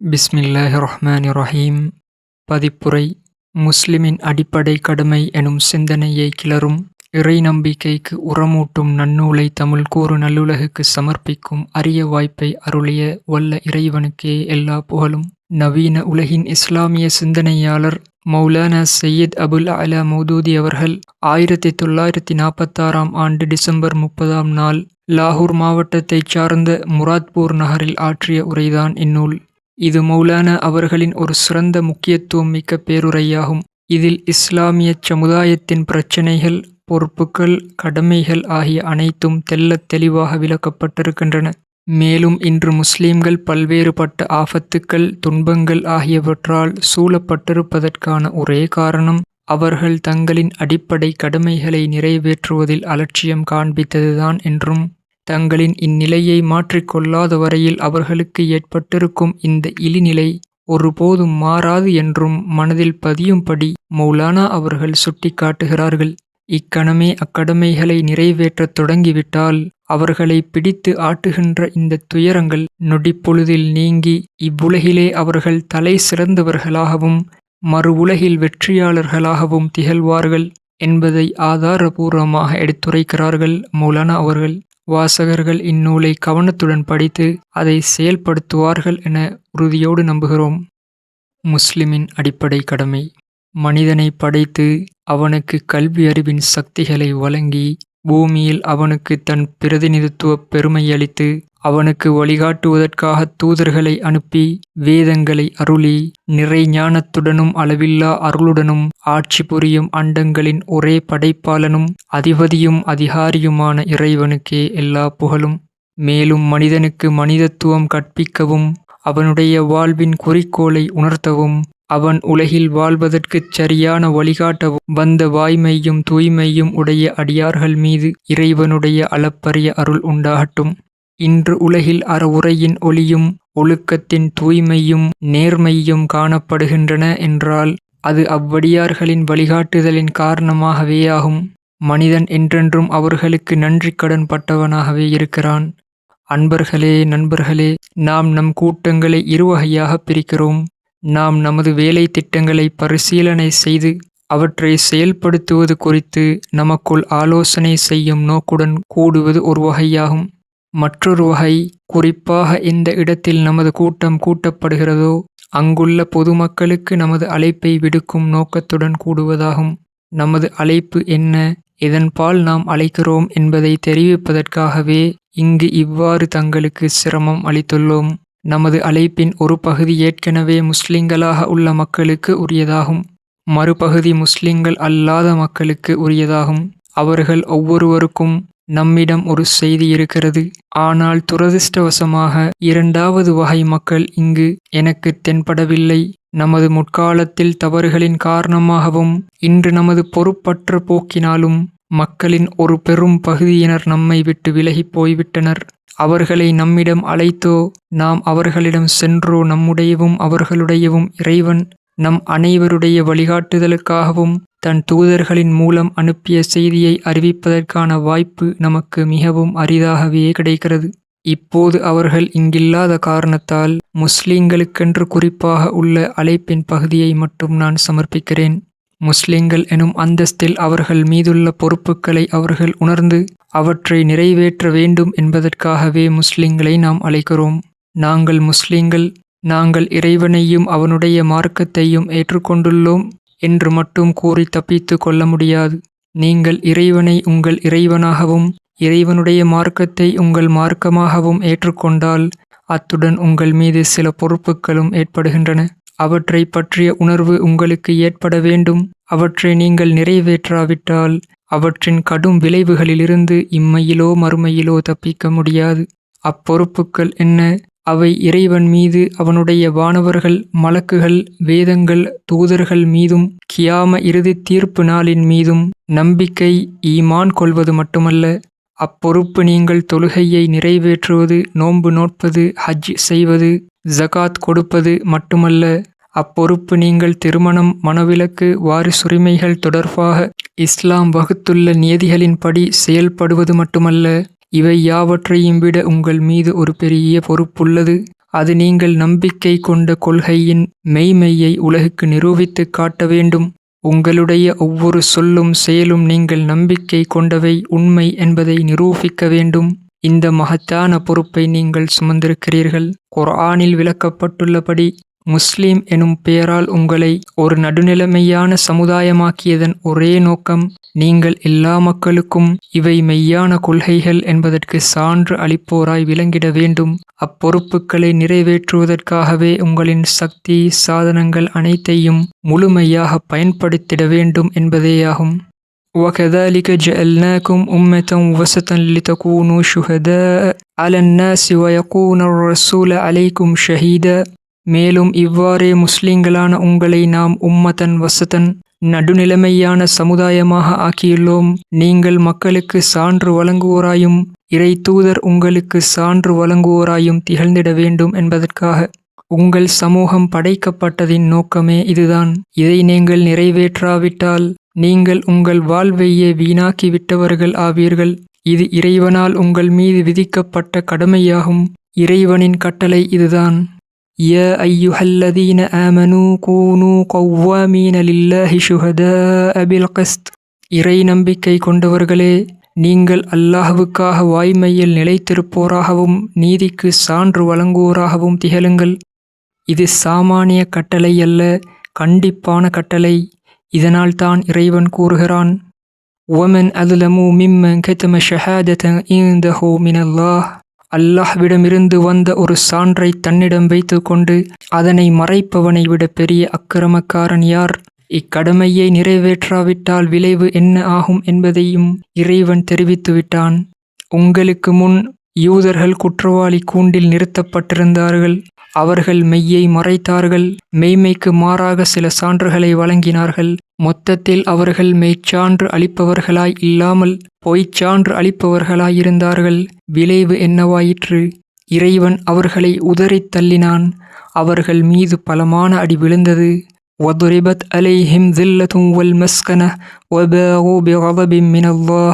பிஸ்மில்லாஹ் ரஹ்மான் ரஹீம் பதிப்புரை முஸ்லிமின் அடிப்படை கடமை எனும் சிந்தனையை கிளறும் இறை நம்பிக்கைக்கு உரமூட்டும் நன்னூலை தமிழ் கூறு நல்லுலகுக்கு சமர்ப்பிக்கும் அரிய வாய்ப்பை அருளிய வல்ல இறைவனுக்கே எல்லா புகழும். நவீன உலகின் இஸ்லாமிய சிந்தனையாளர் மௌலானா சையீத் அபுல் அலா மௌதூதி அவர்கள் ஆயிரத்தி தொள்ளாயிரத்தி நாற்பத்தாறாம் ஆண்டு டிசம்பர் முப்பதாம் நாள் லாகூர் மாவட்டத்தைச் சார்ந்த முராத்பூர் நகரில் ஆற்றிய உரைதான் இந்நூல். இது மௌலானா அவர்களின் ஒரு சிறந்த முக்கியத்துவம் மிக்க பேருரையாகும். இதில் இஸ்லாமிய சமுதாயத்தின் பிரச்சினைகள் பொறுப்புகள் கடமைகள் ஆகிய அனைத்தும் தெள்ளத் தெளிவாக விளக்கப்பட்டிருக்கின்றன. மேலும் இன்று முஸ்லிம்கள் பல்வேறுபட்ட ஆபத்துக்கள் துன்பங்கள் ஆகியவற்றால் சூழப்பட்டிருப்பதற்கான ஒரே காரணம் அவர்கள் தங்களின் அடிப்படை கடமைகளை நிறைவேற்றுவதில் அலட்சியம் காண்பித்ததுதான் என்றும் தங்களின் இந்நிலையை மாற்றிக்கொள்ளாத வரையில் அவர்களுக்கு ஏற்பட்டிருக்கும் இந்த இழிநிலை ஒருபோதும் மாறாது என்றும் மனதில் பதியும்படி மௌலானா அவர்கள் சுட்டிக்காட்டுகிறார்கள். இக்கணமே அக்கடமைகளை நிறைவேற்றத் தொடங்கிவிட்டால் அவர்களை பிடித்து ஆட்டுகின்ற இந்த துயரங்கள் நொடிப்பொழுதில் நீங்கி இவ்வுலகிலே அவர்கள் தலை சிறந்தவர்களாகவும் மறு உலகில் வெற்றியாளர்களாகவும் திகழ்வார்கள் என்பதை ஆதாரபூர்வமாக எடுத்துரைக்கிறார்கள் மௌலானா அவர்கள். வாசகர்கள் இந்நூலை கவனத்துடன் படித்து அதை செயல்படுத்துவார்கள் என உறுதியோடு நம்புகிறோம். முஸ்லிமின் அடிப்படை கடமை. மனிதனை படைத்து அவனுக்கு கல்வி அறிவின் சக்திகளை வழங்கி பூமியில் அவனுக்கு தன் பிரதிநிதித்துவ பெருமையளித்து அவனுக்கு வழிகாட்டுவதற்காக தூதர்களை அனுப்பி வேதங்களை அருளி நிறை ஞானத்துடனும் அளவில்லா அருளுடனும் ஆட்சி புரியும் அண்டங்களின் ஒரே படைப்பாளனும் அதிபதியும் அதிகாரியுமான இறைவனுக்கே எல்லா புகழும். மேலும் மனிதனுக்கு மனிதத்துவம் கற்பிக்கவும் அவனுடைய வாழ்வின் குறிக்கோளை உணர்த்தவும் அவன் உலகில் வாழ்வதற்குச் சரியான வழிகாட்ட வந்த வாய்மையும் தூய்மையும் உடைய அடியார்கள் மீது இறைவனுடைய அளப்பரிய அருள் உண்டாகட்டும். இன்று உலகில் அறவுரையின் ஒளியும் ஒழுக்கத்தின் தூய்மையும் நேர்மையும் காணப்படுகின்றன என்றால் அது அவ்வடியார்களின் வழிகாட்டுதலின் காரணமாகவேயாகும். மனிதன் என்றென்றும் அவர்களுக்கு நன்றி கடன் பட்டவனாகவே இருக்கிறான். அன்பர்களே நண்பர்களே நாம் நம் கூட்டங்களை இருவகையாக பிரிக்கிறோம். நாம் நமது வேலை திட்டங்களை பரிசீலனை செய்து அவற்றை செயல்படுத்துவது குறித்து நமக்குள் ஆலோசனை செய்யும் நோக்குடன் கூடுவது ஒரு வகையாகும். மற்றொரு வகை குறிப்பாக எந்த இடத்தில் நமது கூட்டம் கூட்டப்படுகிறதோ அங்குள்ள பொதுமக்களுக்கு நமது அழைப்பை விடுக்கும் நோக்கத்துடன் கூடுவதாகும். நமது அழைப்பு என்ன இதன்பால் நாம் அழைக்கிறோம் என்பதை தெரிவிப்பதற்காகவே இங்கு இவ்வாறு தங்களுக்கு சிரமம் அளித்துள்ளோம். நமது அழைப்பின் ஒரு பகுதி ஏற்கனவே முஸ்லிம்களாக உள்ள மக்களுக்கு உரியதாகும். மறுபகுதி முஸ்லிம்கள் அல்லாத மக்களுக்கு உரியதாகும். அவர்கள் ஒவ்வொருவருக்கும் நம்மிடம் ஒரு செய்தி இருக்கிறது. ஆனால் துரதிர்ஷ்டவசமாக இரண்டாவது வகை மக்கள் இங்கு எனக்கு தென்படவில்லை. நமது முற்காலத்தில் தவறுகளின் காரணமாகவும் இன்று நமது பொறுப்பற்ற போக்கினாலும் மக்களின் ஒரு பெரும் பகுதியினர் நம்மை விட்டு விலகி போய்விட்டனர். அவர்களை நம்மிடம் அழைத்தோ நாம் அவர்களிடம் சென்றோ நம்முடையவும் அவர்களுடையவும் இறைவன் நம் அனைவருடைய வழிகாட்டுதலுக்காகவும் தன் தூதர்களின் மூலம் அனுப்பிய செய்தியை அறிவிப்பதற்கான வாய்ப்பு நமக்கு மிகவும் அரிதாகவே கிடைக்கிறது. இப்போது அவர்கள் இங்கில்லாத காரணத்தால் முஸ்லிம்களுக்கென்று குறிப்பாக உள்ள அழைப்பின் பகுதியை மட்டும் நான் சமர்ப்பிக்கிறேன். முஸ்லிம்கள் எனும் அந்தஸ்தில் அவர்கள் மீதுள்ள பொறுப்புகளை அவர்கள் உணர்ந்து அவற்றை நிறைவேற்ற வேண்டும் என்பதற்காகவே முஸ்லிம்களை நாம் அழைக்கிறோம். நாங்கள் முஸ்லிம்கள் நாங்கள் இறைவனையும் அவனுடைய மார்க்கத்தையும் ஏற்றுக்கொண்டுள்ளோம் என்று மட்டும் கூறி தப்பித்து கொள்ள முடியாது. நீங்கள் இறைவனை உங்கள் இறைவனாகவும் இறைவனுடைய மார்க்கத்தை உங்கள் மார்க்கமாகவும் ஏற்றுக்கொண்டால் அத்துடன் உங்கள் மீது சில பொறுப்புகளும் ஏற்படுகின்றன. அவற்றை பற்றிய உணர்வு உங்களுக்கு ஏற்பட வேண்டும். அவற்றை நீங்கள் நிறைவேற்றாவிட்டால் அவற்றின் கடும் விளைவுகளிலிருந்து இம்மையிலோ மறுமையிலோ தப்பிக்க முடியாது. அப்பொறுப்புகள் என்ன? அவை இறைவன் மீது அவனுடைய வானவர்கள் மலக்குகள் வேதங்கள் தூதர்கள் மீதும் கியாம இறுதி தீர்ப்பு நாளின் மீதும் நம்பிக்கை ஈமான் கொள்வது மட்டுமல்ல. அப்பொறுப்பு நீங்கள் தொழுகையை நிறைவேற்றுவது நோன்பு நோட்பது ஹஜ் செய்வது ஜகாத் கொடுப்பது மட்டுமல்ல. அப்பொறுப்பு நீங்கள் திருமணம் மனவிலக்கு வாரிசுரிமைகள் தொடர்பாக இஸ்லாம் வகுத்துள்ள நியதிகளின்படி செயல்படுவது மட்டுமல்ல இவை யாவற்றையும் விட உங்கள் மீது ஒரு பெரிய பொறுப்புள்ளது. அது நீங்கள் நம்பிக்கை கொண்ட கொள்கையின் மெய்மையை உலகுக்கு நிரூபித்து காட்ட வேண்டும். உங்களுடைய ஒவ்வொரு சொல்லும் செயலும் நீங்கள் நம்பிக்கை கொண்டவை உண்மை என்பதை நிரூபிக்க வேண்டும். இந்த மகத்தான பொறுப்பை நீங்கள் சுமந்திருக்கிறீர்கள். குர்ஆனில் விளக்கப்பட்டுள்ளபடி முஸ்லிம் எனும் பெயரால் உங்களை ஒரு நடுநிலைமையான சமுதாயமாக்கியதன் ஒரே நோக்கம் நீங்கள் எல்லா மக்களுக்கும் இவை மெய்யான கொள்கைகள் என்பதற்கு சான்று அளிப்போராய் விளங்கிட வேண்டும் அப்பொறுப்புகளை நிறைவேற்றுவதற்காகவே உங்களின் சக்தி சாதனங்கள் அனைத்தையும் முழுமையாக பயன்படுத்திட வேண்டும் என்பதேயாகும் وكذلك جعلناكم أمة وسطا لتكونوا شهداء على الناس ويكون الرسول عليكم شهيدا மேலும் இவ்வாறே முஸ்லிம்களான உங்களை நாம் உம்மதன் வசதன் நடுநிலைமையான சமுதாயமாக ஆக்கியுள்ளோம். நீங்கள் மக்களுக்கு சான்று வழங்குவோராயும் இறை தூதர் உங்களுக்கு சான்று வழங்குவோராயும் திகழ்ந்திட வேண்டும் என்பதற்காக உங்கள் சமூகம் படைக்கப்பட்டதின் நோக்கமே இதுதான். இதை நீங்கள் நிறைவேற்றாவிட்டால் நீங்கள் உங்கள் வாழ்வையே வீணாக்கி விட்டவர்கள் ஆவீர்கள். இது இறைவனால் உங்கள் மீது விதிக்கப்பட்ட கடமையாகும். இறைவனின் கட்டளை இதுதான். يا أيها الذين آمنوا كونوا قوامين لله شهداء بالقسط இறை நம்பிக்கை கொண்டவர்களே நீங்கள் அல்லாஹ்வுக்காக வாய்மையில் நிலைத்திருப்போராகவும் நீதிக்கு சான்று வழங்குவோராகவும் திகழுங்கள் இது சாமானிய கட்டளை அல்ல கண்டிப்பான கட்டளை இதனால் தான் இறைவன் கூறுகிறான் ஒமன் அதுலமு மிம்மன் கெத்தம ஷஹாதத இந்தஹோ மினல்லாஹ் அல்லாஹ்விடமிருந்து வந்த ஒரு சான்றை தன்னிடம் வைத்துக்கொண்டு அதனை மறைப்பவனை விட பெரிய அக்கிரமக்காரன் யார்? இக்கடமையை நிறைவேற்றாவிட்டால் விளைவு என்ன ஆகும் என்பதையும் இறைவன் தெரிவித்துவிட்டான் உங்களுக்கு முன் யூதர்கள் குற்றவாளி கூண்டில் நிறுத்தப்பட்டிருந்தார்கள். அவர்கள் மெய்யை மறைத்தார்கள். மெய்மைக்கு மாறாக சில சான்றுகளை வழங்கினார்கள். மொத்தத்தில் அவர்கள் மெய்ச்சான்று அளிப்பவர்களாய் இல்லாமல் பொய்ச்சான்று அளிப்பவர்களாயிருந்தார்கள் விளைவு என்னவாயிற்று இறைவன் அவர்களை உதறித் தள்ளினான் அவர்கள் மீது பலமான அடி விழுந்தது وضربت عليهم ذلة والمسكنة وباغوا بغضب من الله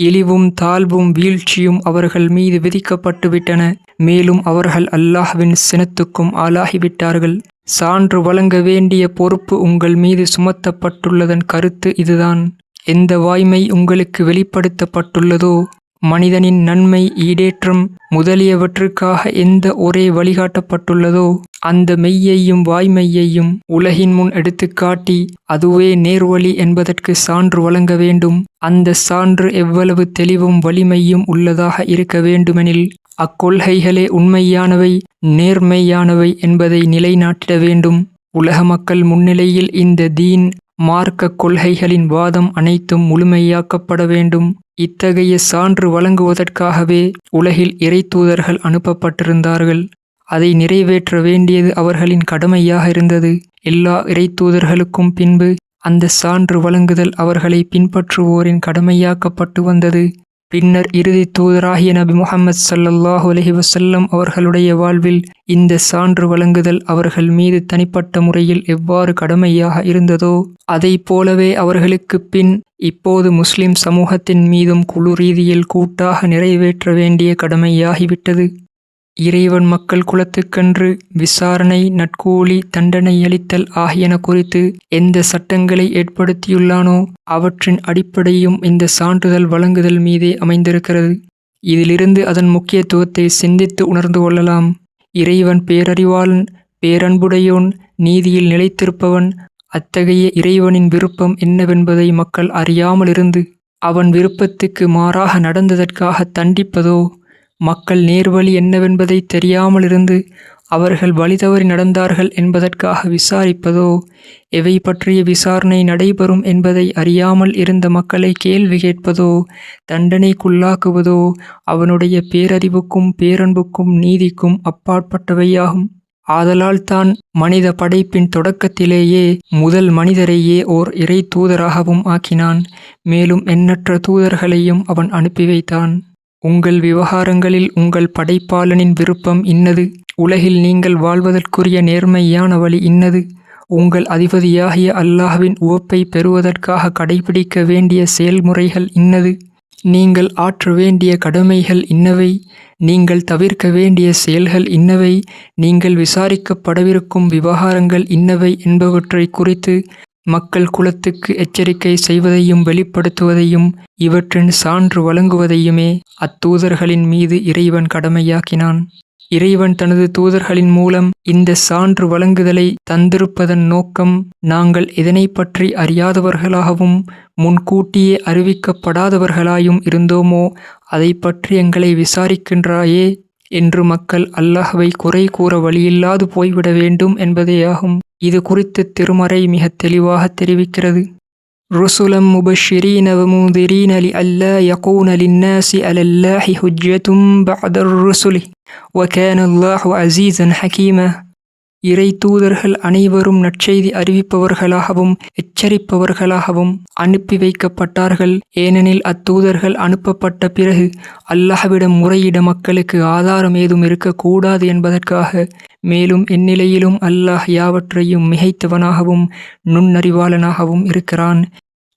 இழிவும் தாழ்வும் வீழ்ச்சியும் அவர்கள் மீது விதிக்கப்பட்டுவிட்டன. மேலும் அவர்கள் அல்லாஹ்வின் சினத்துக்கும் ஆளாகிவிட்டார்கள். சான்று வழங்க வேண்டிய பொறுப்பு உங்கள் மீது சுமத்தப்பட்டுள்ளதன் கருத்து இதுதான். எந்த வாய்மை உங்களுக்கு வெளிப்படுத்தப்பட்டுள்ளதோ மனிதனின் நன்மை ஈடேற்றம் முதலியவற்றுக்காக எந்த ஒரே வழிகாட்டப்பட்டுள்ளதோ அந்த மெய்யையும் வாய்மையையும் உலகின் முன் எடுத்துக்காட்டி அதுவே நேர்வழி என்பதற்கு சான்று வழங்க வேண்டும். அந்த சான்று எவ்வளவு தெளிவும் வலிமையும் உள்ளதாக இருக்க வேண்டுமெனில் அக்கொள்கைகளே உண்மையானவை நேர்மையானவை என்பதை நிலைநாட்டிட வேண்டும். உலக மக்கள் முன்னிலையில் இந்த தீன் மார்க்க கொள்கைகளின் வாதம் அனைத்தும் முழுமையாக்கப்பட வேண்டும். இத்தகைய சான்று வழங்குவதற்காகவே உலகில் இறைத்தூதர்கள் அனுப்பப்பட்டிருந்தார்கள். அதை நிறைவேற்ற வேண்டியது அவர்களின் கடமையாக இருந்தது. எல்லா இறைத்தூதர்களுக்கும் பின்பு அந்த சான்று வழங்குதல் அவர்களை பின்பற்றுவோரின் கடமையாக்கப்பட்டு வந்தது. பின்னர் இறுதி தூதராகிய நபி முகமது சல்லல்லாஹு அலஹி வசல்லம் அவர்களுடைய வாழ்வில் இந்த சான்று வழங்குதல் அவர்கள் மீது தனிப்பட்ட முறையில் எவ்வாறு கடமையாக இருந்ததோ அதை போலவே அவர்களுக்கு பின் இப்போது முஸ்லிம் சமூகத்தின் மீதும் குழு ரீதியில் கூட்டாக நிறைவேற்ற வேண்டிய கடமையாகிவிட்டது. இறைவன் மக்கள் குலத்துக்கன்று விசாரணை நட்கூலி தண்டனை அளித்தல் ஆகியன குறித்து எந்த சட்டங்களை ஏற்படுத்தியுள்ளானோ அவற்றின் அடிப்படையும் இந்த சான்றிதழ் வழங்குதல் மீதே அமைந்திருக்கிறது. இதிலிருந்து அதன் முக்கியத்துவத்தை சிந்தித்து உணர்ந்து கொள்ளலாம். இறைவன் பேரறிவாளன் பேரன்புடையோன் நீதியில் நிலைத்திருப்பவன் அத்தகைய இறைவனின் விருப்பம் என்னவென்பதை மக்கள் அறியாமலிருந்து அவன் விருப்பத்துக்கு மாறாக நடந்ததற்காக தண்டிப்பதோ மக்கள் நேர்வழி என்னவென்பதை தெரியாமலிருந்து அவர்கள் வழி தவறி நடந்தார்கள் என்பதற்காக விசாரிப்பதோ எவை பற்றிய விசாரணை நடைபெறும் என்பதை அறியாமல் இருந்த மக்களை கேள்வி கேட்பதோ தண்டனைக்குள்ளாக்குவதோ அவனுடைய பேரறிவுக்கும் பேரன்புக்கும் நீதிக்கும் அப்பாற்பட்டவையாகும். ஆதலால் தான் மனித படைப்பின் தொடக்கத்திலேயே முதல் மனிதரையே ஓர் இறை தூதராகவும் ஆக்கினான். மேலும் எண்ணற்ற தூதர்களையும் அவன் அனுப்பி வைத்தான். உங்கள் விவகாரங்களில் உங்கள் படைப்பாளனின் விருப்பம் இன்னது. உலகில் நீங்கள் வாழ்வதற்குரிய நேர்மையான வழி இன்னது. உங்கள் அதிபதியாகிய அல்லாஹ்வின் உவப்பை பெறுவதற்காக கடைபிடிக்க வேண்டிய செயல்முறைகள் இன்னது. நீங்கள் ஆற்ற வேண்டிய கடமைகள் இன்னவை. நீங்கள் தவிர்க்க வேண்டிய செயல்கள் இன்னவை. நீங்கள் விசாரிக்கப்படவிருக்கும் விவகாரங்கள் இன்னவை என்பவற்றை குறித்து மக்கள் குலத்துக்கு எச்சரிக்கை செய்வதையும் வெளிப்படுத்துவதையும் இவற்றின் சான்று வழங்குவதையுமே அத்தூதர்களின் மீது இறைவன் கடமையாக்கினான். இறைவன் தனது தூதர்களின் மூலம் இந்த சான்று வழங்குதலை தந்திருப்பதன் நோக்கம் நாங்கள் இதனை பற்றி அறியாதவர்களாகவும் முன்கூட்டியே அறிவிக்கப்படாதவர்களாயும் இருந்தோமோ அதை பற்றி எங்களை விசாரிக்கின்றாயே என்று மக்கள் அல்லஹவை குறை கூற வழியில்லாது போய்விட வேண்டும் என்பதேயாகும். இது குறித்து திருமறை மிக தெளிவாக தெரிவிக்கிறது ருசுலம் முபஷிரீன வமுதிரீன لئلا يكون للناس على الله حجة بعد الرسل وكان الله عزيزا حكيما இறை தூதர்கள் அனைவரும் நற்செய்தி அறிவிப்பவர்களாகவும் எச்சரிப்பவர்களாகவும் அனுப்பி வைக்கப்பட்டார்கள். ஏனெனில் அத்தூதர்கள் அனுப்பப்பட்ட பிறகு அல்லாஹ்விடம் முறையிட மக்களுக்கு ஆதாரம் ஏதும் இருக்கக்கூடாது என்பதற்காக மேலும் இந்நிலையிலும் அல்லாஹ் யாவற்றையும் மிகைத்தவனாகவும் நுண்ணறிவாளனாகவும் இருக்கிறான்.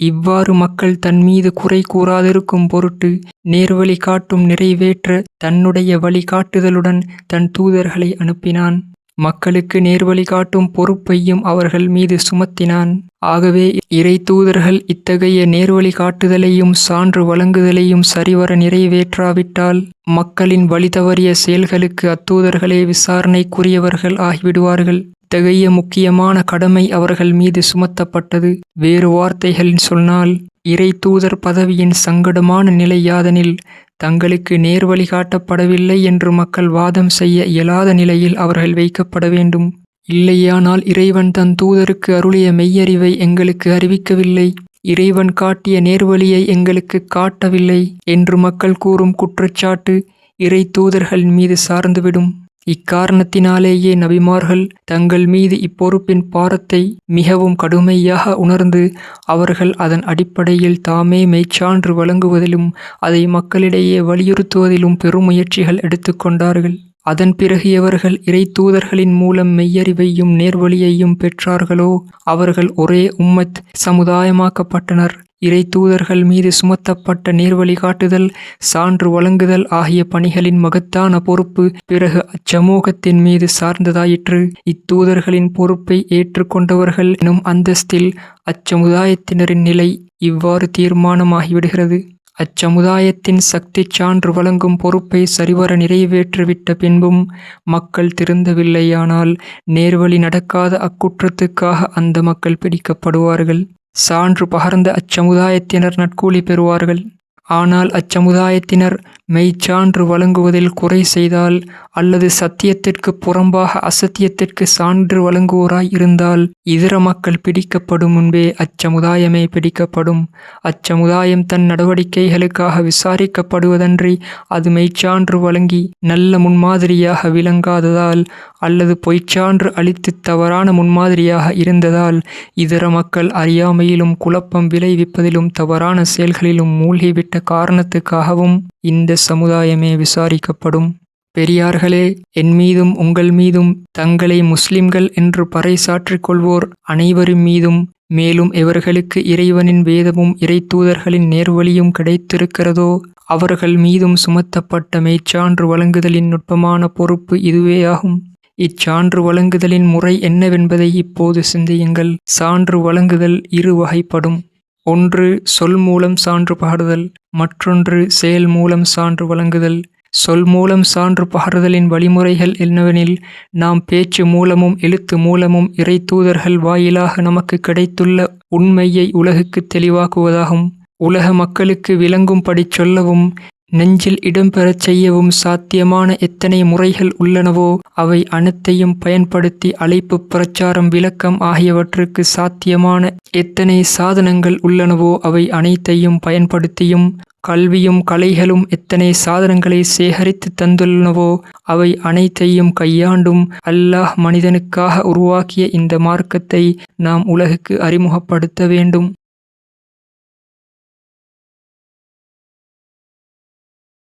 இவ்வாறு மக்கள் தன் மீது குறை கூறாதிருக்கும் பொருட்டு நேர்வழி காட்டும் நிறைவேற்ற தன்னுடைய வழிகாட்டுதலுடன் தன் தூதர்களை அனுப்பினான். மக்களுக்கு நேர்வழி காட்டும் பொறுப்பையும் அவர்கள் மீது சுமத்தினான். ஆகவே இறை தூதர்கள் இத்தகைய நேர்வழி காட்டுதலையும் சான்று வழங்குதலையும் சரிவர நிறைவேற்றாவிட்டால் மக்களின் வழி தவறிய செயல்களுக்கு அத்தூதர்களே விசாரணைக்குரியவர்கள் ஆகிவிடுவார்கள். இத்தகைய முக்கியமான கடமை அவர்கள் மீது சுமத்தப்பட்டது. வேறு வார்த்தைகளில் சொன்னால் இறை தூதர் பதவியின் சங்கடமான நிலை யாதனில் தங்களுக்கு நேர்வழி காட்டப்படவில்லை என்று மக்கள் வாதம் செய்ய இயலாத நிலையில் அவர்கள் வைக்கப்பட வேண்டும். இல்லையானால் இறைவன் தன் தூதருக்கு அருளிய மெய்யறிவை எங்களுக்கு அறிவிக்கவில்லை. இறைவன் காட்டிய நேர்வழியை எங்களுக்கு காட்டவில்லை என்று மக்கள் கூறும் குற்றச்சாட்டு இறை தூதர்கள் மீது சார்ந்துவிடும். இக்காரணத்தினாலேயே நபிமார்கள் தங்கள் மீது இப்பொறுப்பின் பாரத்தை மிகவும் கடுமையாக உணர்ந்து அவர்கள் அதன் அடிப்படையில் தாமே மெய்ச்சான்று வழங்குவதிலும் அதை மக்களிடையே வலியுறுத்துவதிலும் பெரும் முயற்சிகள் எடுத்துக்கொண்டார்கள் அதன் பிறகு எவர்கள் இறை தூதர்களின் மூலம் மெய்யறிவையும் நேர்வழியையும் பெற்றார்களோ அவர்கள் ஒரே உம்மத் சமுதாயமாக்கப்பட்டனர். இறை தூதர்கள் மீது சுமத்தப்பட்ட நேர்வழி காட்டுதல் சான்று வழங்குதல் ஆகிய பணிகளின் மகத்தான பொறுப்பு பிறகு அச்சமூகத்தின் மீது சார்ந்ததாயிற்று. இத்தூதர்களின் பொறுப்பை ஏற்றுக்கொண்டவர்கள் எனும் அந்தஸ்தில் அச்சமுதாயத்தினரின் நிலை இவ்வாறு தீர்மானமாகிவிடுகிறது. அச்சமுதாயத்தின் சக்தி சான்று வழங்கும் பொறுப்பை சரிவர நிறைவேற்றிவிட்ட பின்பும் மக்கள் திருந்தவில்லையானால் நேர்வழி நடக்காத அக்குற்றத்துக்காக அந்த மக்கள் பிடிக்கப்படுவார்கள். சான்று பகர்ந்த அச்சமுதாயத்தினர் நட்கூலி பெறுவார்கள். ஆனால் அச்சமுதாயத்தினர் மெய்ச்சான்று வழங்குவதில் குறை செய்தால் அல்லது சத்தியத்திற்கு புறம்பாக அசத்தியத்திற்கு சான்று வழங்குவோராய் இருந்தால் இதர மக்கள் பிடிக்கப்படும் முன்பே அச்சமுதாயமே பிடிக்கப்படும். அச்சமுதாயம் தன் நடவடிக்கைகளுக்காக விசாரிக்கப்படுவதன்றி அது மெய்ச்சான்று வழங்கி நல்ல முன்மாதிரியாக விளங்காததால் அல்லது பொய்ச்சான்று அளித்து தவறான முன்மாதிரியாக இருந்ததால் இதர மக்கள் அறியாமையிலும் குழப்பம் விளைவிப்பதிலும் தவறான செயல்களிலும் மூழ்கிவிட்ட காரணத்துக்காகவும் இந்த சமுதாயமே விசாரிக்கப்படும். பெரியார்களே என் மீதும் உங்கள் மீதும் தங்களை முஸ்லிம்கள் என்று பறைசாற்றிக் கொள்வோர் அனைவரின் மீதும் மேலும் எவர்களுக்கு இறைவனின் வேதமும் இறை தூதர்களின் நேர்வழியும் கிடைத்திருக்கிறதோ அவர்கள் மீதும் சுமத்தப்பட்ட மெய்ச்சான்று வழங்குதலின் நுட்பமான பொறுப்பு இதுவேயாகும். இச்சான்று வழங்குதலின் முறை என்னவென்பதை இப்போது சிந்தியுங்கள். சான்று வழங்குதல் இரு வகைப்படும். ஒன்று சொல் மூலம் சான்று பாடுதல் மற்றொன்று செயல் மூலம் சான்று வழங்குதல். சொல் மூலம் சான்று பகருதலின் வழிமுறைகள் என்னவெனில் நாம் பேச்சு மூலமும் எழுத்து மூலமும் இறை தூதர்கள் வாயிலாக நமக்கு கிடைத்துள்ள உண்மையை உலகுக்கு தெளிவாக்குவதாகும். உலக மக்களுக்கு விளங்கும்படி சொல்லவும் நெஞ்சில் இடம்பெறச் செய்யவும் சாத்தியமான எத்தனை முறைகள் உள்ளனவோ அவை அனைத்தையும் பயன்படுத்தி அழைப்பு பிரச்சாரம் விளக்கம் ஆகியவற்றுக்கு சாத்தியமான எத்தனை சாதனங்கள் உள்ளனவோ அவை அனைத்தையும் பயன்படுத்தியும் கல்வியும் கலைகளும் எத்தனை சாதனங்களை சேகரித்து தந்துள்ளனவோ அவை அனைத்தையும் கையாண்டும் அல்லாஹ் மனிதனுக்காக உருவாக்கிய இந்த மார்க்கத்தை நாம் உலகுக்கு அறிமுகப்படுத்த வேண்டும்.